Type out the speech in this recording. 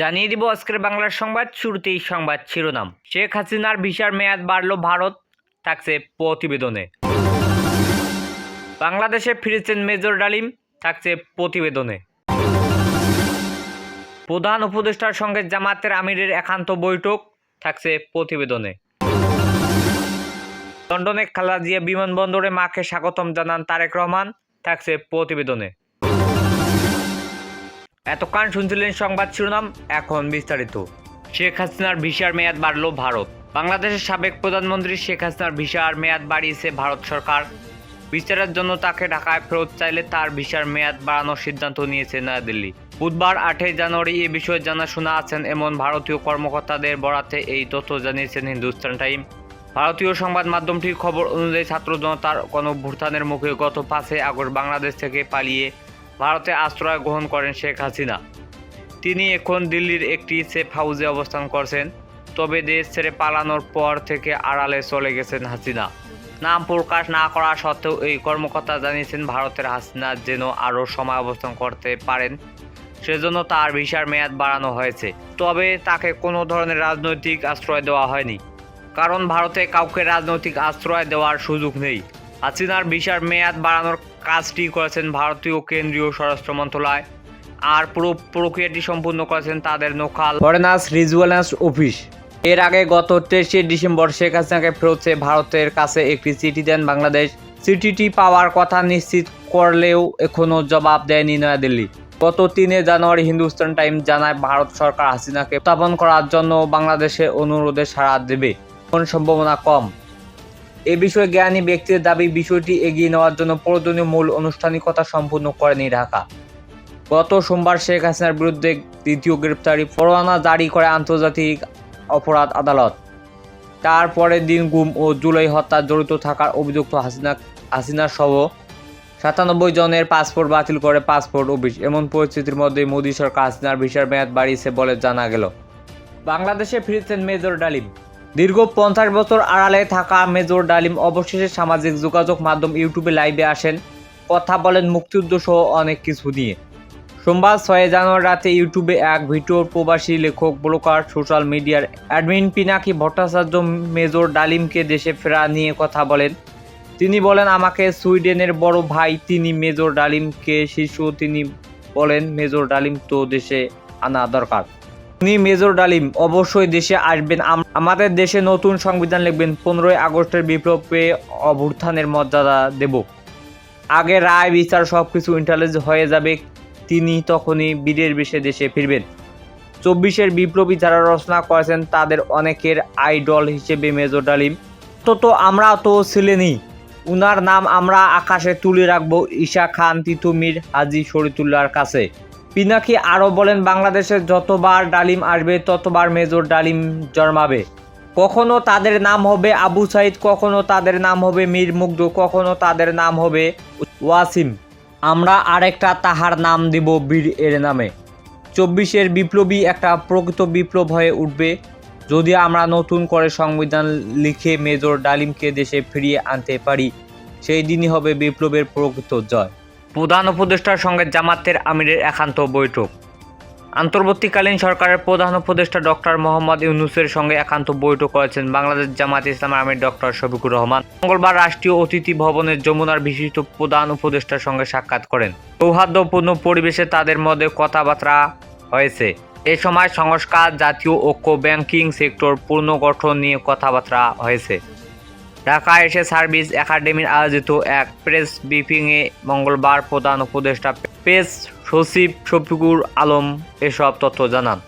জানিয়ে দিব আজকের বাংলার সংবাদ, শুরুতেই সংবাদ শিরোনাম। শেখ হাসিনার ভিসার মেয়াদ বাড়ল ভারত, থাকছে প্রতিবেদনে। বাংলাদেশে ফিরেছেন মেজর ডালিম, থাকছে প্রতিবেদনে। প্রধান উপদেষ্টার সঙ্গে জামাতের আমিরের একান্ত বৈঠক, থাকছে প্রতিবেদনে। লন্ডনে খালা জিয়া বিমানবন্দরে মাকে স্বাগতম জানান তারেক রহমান, থাকছে প্রতিবেদনে। এতক্ষণ শুনছিলেন সংবাদ শিরোনাম, এখন বিস্তারিত। শেখ হাসিনার ভিসার মেয়াদ বাড়ল ভারত। বাংলাদেশের সাবেক প্রধানমন্ত্রী শেখ হাসিনার ভিসার মেয়াদ বাড়িয়েছে ভারত সরকার। বিচারের জন্য তাকে ঢাকায় ফেরত চাইলে তার ভিসার মেয়াদ বাড়ানোর সিদ্ধান্ত নিয়েছে নয়াদিল্লি। বুধবার আটই জানুয়ারি এ বিষয়ে জানাশোনা আছেন এমন ভারতীয় কর্মকর্তাদের বরাতে এই তথ্য জানিয়েছেন হিন্দুস্তান টাইম। ভারতীয় সংবাদ মাধ্যমটির খবর অনুযায়ী ছাত্র জনতার গণভ্যুত্থানের মুখে গত পাঁচই আগস্ট বাংলাদেশ থেকে পালিয়ে ভারতে আশ্রয় গ্রহণ করেন শেখ হাসিনা। তিনি এখন দিল্লির একটি সেফ হাউসে অবস্থান করছেন, তবে দেশ ছেড়ে পালানোর পর থেকে আড়ালে চলে গেছেন হাসিনা। নাম প্রকাশ না করা সত্ত্বেও এই কর্মকর্তা জানিয়েছেন, ভারতের হাসিনা যেন আরও সময় অবস্থান করতে পারেন, সেজন্য তার ভিসার মেয়াদ বাড়ানো হয়েছে। তবে তাকে কোনো ধরনের রাজনৈতিক আশ্রয় দেওয়া হয়নি, কারণ ভারতে কাউকে রাজনৈতিক আশ্রয় দেওয়ার সুযোগ নেই। হাসিনার ভিসার মেয়াদ বাড়ানোর কাজটি করেছেন ভারতীয় কেন্দ্রীয় স্বরাষ্ট্র মন্ত্রণালয়। আর পুরো প্রক্রিয়াটি সম্পূর্ণ করেছেন তাদের নোকাল ফরেনার্স রিজুয়ালেন্স অফিস। এর আগে গত তেইশে ডিসেম্বর শেখ হাসিনাকে ফেরত ভারতের কাছে একটি চিঠি দেন বাংলাদেশ। চিঠিটি পাওয়ার কথা নিশ্চিত করলেও এখনও জবাব দেয়নি নয়াদিল্লি। গত তিনে জানুয়ারি হিন্দুস্তান টাইম জানায়, ভারত সরকার হাসিনাকে উত্থাপন করার জন্য বাংলাদেশের অনুরোধে সাড়া দেবে। কোন সম্ভাবনা কম। এ বিষয়ে জ্ঞানী ব্যক্তির দাবি, বিষয়টি এগিয়ে নেওয়ার জন্য প্রয়োজনীয় মূল আনুষ্ঠানিকতা সম্পূর্ণ করেনি ঢাকা। গত সোমবার শেখ হাসিনার বিরুদ্ধে দ্বিতীয় গ্রেপ্তারি পরোয়ানা জারি করে আন্তর্জাতিক অপরাধ আদালত। তারপরের দিন গুম ও জুলাই হত্যা জড়িত থাকার অভিযুক্ত হাসিনা হাসিনা সহ সাতানব্বই জনের পাসপোর্ট বাতিল করে পাসপোর্ট অফিস। এমন পরিস্থিতির মধ্যে মোদী সরকার হাসিনার ভিসার মেয়াদ বাড়িয়েছে বলে জানা গেল। বাংলাদেশে ফিরেছেন মেজর ডালিম। দীর্ঘ পঞ্চাশ বছর আড়ালে থাকা মেজর ডালিম অবশেষে সামাজিক যোগাযোগ মাধ্যম ইউটিউবে লাইভে আসেন। কথা বলেন মুক্তিযুদ্ধ সহ অনেক কিছু নিয়ে। সোমবার ছয় জানুয়ারি রাতে ইউটিউবে এক ভিডিও প্রবাসী লেখক ব্লকার সোশ্যাল মিডিয়ার অ্যাডমিন পিনাকি ভট্টাচার্য মেজর ডালিমকে দেশে ফেরা নিয়ে কথা বলেন। তিনি বলেন, আমাকে সুইডেনের বড় ভাই তিনি মেজর ডালিমকে শিশু তিনি বলেন, মেজর ডালিম তো দেশে আনা দরকার। উনি মেজর ডালিম, অবশ্যই দেশে আসবেন। আমাদের দেশে নতুন সংবিধান লিখবেন। পনেরোই আগস্টের বিপ্লবে অভ্যুত্থানের মর্যাদা দেব। আগে রায়, বিচার সব কিছু ইন্টারলেজ হয়ে যাবে। তিনি তখনই বীরের বেশে দেশে ফিরবেন। চব্বিশের বিপ্লবী যারা রচনা করেছেন, তাদের অনেকের আইডল হিসেবে মেজর ডালিম। তো তো আমরা তো ছিলেনই। উনার নাম আমরা আকাশে তুলে রাখব। ঈশা খান, তিতুমির, হাজি শরীতুল্লাহর কাছে। পিনাকি আরও বলেন, বাংলাদেশে যতবার ডালিম আসবে, ততবার মেজর ডালিম জন্মাবে। কখনো তাদের নাম হবে আবু সাইদ, কখনো তাদের নাম হবে মীর মুগ্ধ কখনো তাদের নাম হবে ওয়াসিম। আমরা আরেকটা তাহার নাম দিব বীর এর নামে। চব্বিশের বিপ্লবী একটা প্রকৃত বিপ্লব হয়ে উঠবে। যদি আমরা নতুন করে সংবিধান লিখে মেজর ডালিমকে দেশে ফিরিয়ে আনতে পারি, সেই দিনই হবে বিপ্লবের প্রকৃত জয়। প্রধান উপদেষ্টার সঙ্গে জামাতের আমিরের একান্ত বৈঠক। অন্তর্বর্তীকালীন সরকারের প্রধান উপদেষ্টা ডক্টর মোহাম্মদ ইউনুসের সঙ্গে একান্ত বৈঠক করেছেন বাংলাদেশ জামাত ইসলাম আমির ডক্টর শফিকুর রহমান। মঙ্গলবার রাষ্ট্রীয় অতিথি ভবনের যমুনার বিশিষ্ট প্রধান উপদেষ্টার সঙ্গে সাক্ষাৎ করেন। সৌহার্দ্যপূর্ণ পরিবেশে তাদের মধ্যে কথাবার্তা হয়েছে। এ সময় সংস্কার, জাতীয় ঐক্য, ব্যাংকিং সেক্টর, পুনর্গঠন নিয়ে কথাবার্তা হয়েছে। ঢাকা এসে সার্ভিস একাডেমির আয়োজিত এক প্রেস ব্রিফিংয়ে মঙ্গলবার প্রধান উপদেষ্টা প্রেস সচিব শফিকুর আলম এসব তথ্য জানান।